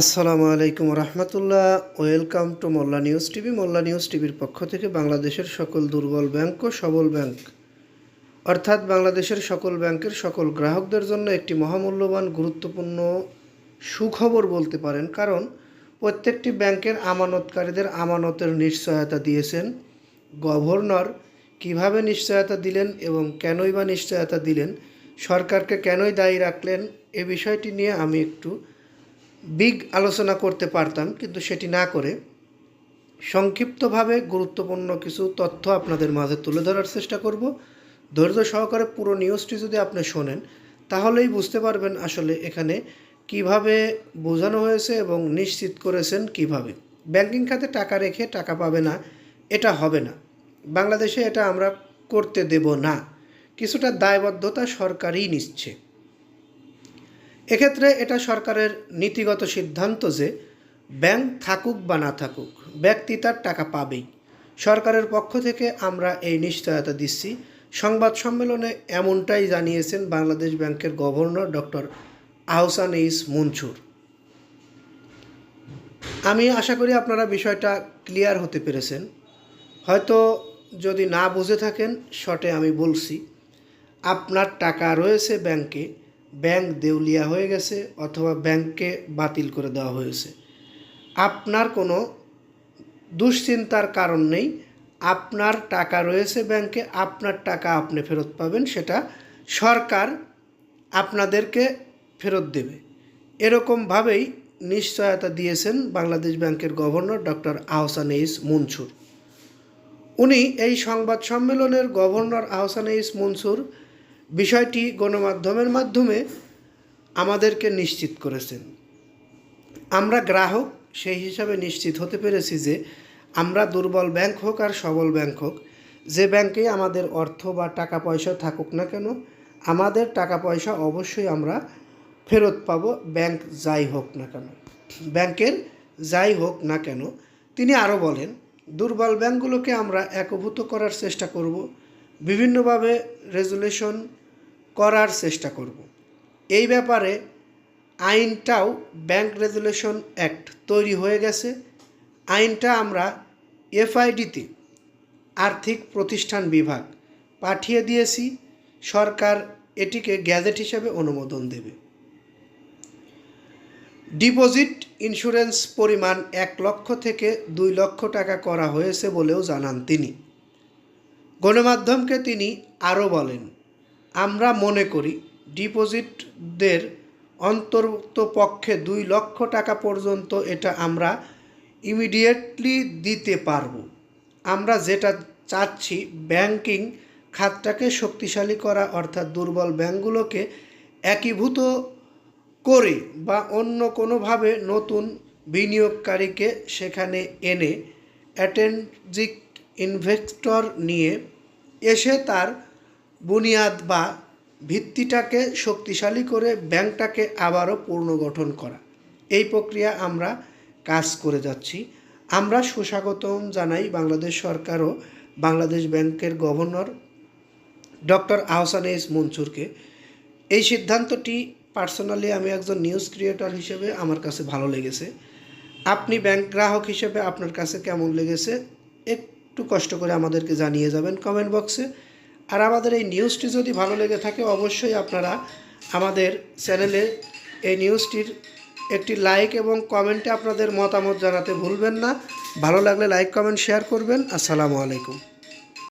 আসসালামু আলাইকুম রহমতুল্লাহ। Welcome to Molla news TV. Molla news টিভির পক্ষ থেকে বাংলাদেশের সকল দুর্বল ব্যাংক ও সবল ব্যাংক, অর্থাৎ বাংলাদেশের সকল ব্যাংকের সকল গ্রাহকদের জন্য একটি মহামূল্যবান, গুরুত্বপূর্ণ সুখবর বলতে পারেন। কারণ প্রত্যেকটি ব্যাংকের আমানতকারীদের আমানতের নিশ্চয়তা দিয়েছেন। গভর্নর কীভাবে নিশ্চয়তা দিলেন এবং কেনই বা নিশ্চয়তা দিলেন, সরকারকে কেনই দায়ী রাখলেন, এ বিষয়টি নিয়ে আমি একটু বিগ আলোচনা করতে পারতাম, কিন্তু সেটি না করে সংক্ষিপ্তভাবে গুরুত্বপূর্ণ কিছু তথ্য আপনাদের মাঝে তুলে ধরার চেষ্টা করব। ধৈর্য সহকারে পুরো নিউজটি যদি আপনি শোনেন, তাহলেই বুঝতে পারবেন আসলে এখানে কীভাবে বোঝানো হয়েছে এবং নিশ্চিত করেছেন কীভাবে। ব্যাংকিং খাতে টাকা রেখে টাকা পাবে না, এটা হবে না। বাংলাদেশে এটা আমরা করতে দেব না। কিছুটা দায়বদ্ধতা সরকারই নিচ্ছে। এক্ষেত্রে এটা সরকারের নীতিগত সিদ্ধান্ত যে ব্যাংক থাকুক বা না থাকুক, ব্যক্তি তার টাকা পাবেই। সরকারের পক্ষ থেকে আমরা এই নিশ্চয়তা দিচ্ছি। সংবাদ সম্মেলনে এমনটাই জানিয়েছেন বাংলাদেশ ব্যাংকের governor doctor Ahsan H Mansur. আমি আশা করি আপনারা বিষয়টা ক্লিয়ার হতে পেরেছেন। হয়তো যদি না বুঝে থাকেন শটে আমি বলছি, আপনার টাকা রয়েছে ব্যাংকে ব্যাংক দেউলিয়া হয়ে গেছে অথবা ব্যাংককে বাতিল করে দেওয়া হয়েছে। আপনার কোনো দুশ্চিন্তার কারণ নেই। আপনার টাকা রয়েছে ব্যাংকে, আপনার টাকা আপনি ফেরত পাবেন, সেটা সরকার আপনাদেরকে ফেরত দেবে। এরকমভাবেই নিশ্চয়তা দিয়েছেন বাংলাদেশ ব্যাংকের governor doctor Ahsan H Mansur. উনি এই সংবাদ সম্মেলনের গভর্নর আহসান ইস মনসুর বিষয়টি গণমাধ্যমের মাধ্যমে আমাদেরকে নিশ্চিত করেছেন। আমরা গ্রাহক, সেই হিসাবে নিশ্চিত হতে পেরেছি যে আমরা দুর্বল ব্যাংক হোক আর সবল ব্যাংক হোক, যে ব্যাংকে আমাদের অর্থ বা টাকা পয়সা থাকুক না কেন, আমাদের টাকা পয়সা অবশ্যই আমরা ফেরত পাবো ব্যাংক যাই হোক না কেন। ব্যাংকের যাই হোক না কেন, তিনি আরও বলেন, দুর্বল ব্যাংকগুলোকে আমরা একভূত করার চেষ্টা করব বিভিন্নভাবে রেজুলেশন করার চেষ্টা করব। এই ব্যাপারে আইনটাও ব্যাংক রেজুলেশন অ্যাক্ট তৈরি হয়ে গেছে। আইনটা আমরা এফআইডিতে আর্থিক প্রতিষ্ঠান বিভাগ পাঠিয়ে দিয়েছি। সরকার এটিকে গ্যাজেট হিসেবে অনুমোদন দেবে। ডিপোজিট ইন্স্যুরেন্স পরিমাণ এক লক্ষ থেকে দুই লক্ষ টাকা করা হয়েছে বলেও জানান তিনি। গণমাধ্যমকে তিনি আরও বলেন, আমরা মনে করি ডিপোজিটদের অন্তর্ভুক্ত পক্ষে দুই লক্ষ টাকা পর্যন্ত এটা আমরা ইমিডিয়েটলি দিতে পারব। আমরা যেটা চাচ্ছি ব্যাংকিং খাতটাকে শক্তিশালী করা, অর্থাৎ দুর্বল ব্যাংকগুলোকে একীভূত করে বা অন্য কোনোভাবে নতুন বিনিয়োগকারীকে সেখানে এনে অ্যাটেন্জিক ইনভেস্টর নিয়ে এসে তার বুনিয়াদ বা ভিত্তিটাকে শক্তিশালী করে ব্যাংকটাকে আবারও পুনর্গঠন করা। এই প্রক্রিয়া আমরা কাজ করে যাচ্ছি। আমরা সুস্বাগতম জানাই বাংলাদেশ সরকার ও বাংলাদেশ ব্যাংকের গভর্নর ডক্টর আহসান এস মনসুরকে। এই সিদ্ধান্তটি পার্সোনালি আমি একজন নিউজ ক্রিয়েটর হিসেবে আমার কাছে ভালো লেগেছে। আপনি ব্যাংক গ্রাহক হিসেবে আপনার কাছে কেমন লেগেছে? একটু কষ্ট করে আমাদেরকে জানিয়ে যাবেন কমেন্ট বক্সে আর আমাদের এই নিউজটি যদি ভালো লেগে থাকে, অবশ্যই আপনারা আমাদের চ্যানেলে এই নিউজটির একটি লাইক এবং কমেন্টে আপনাদের মতামত জানাতে ভুলবেন না। ভালো লাগলে লাইক কমেন্ট শেয়ার করবেন। আসসালামু আলাইকুম।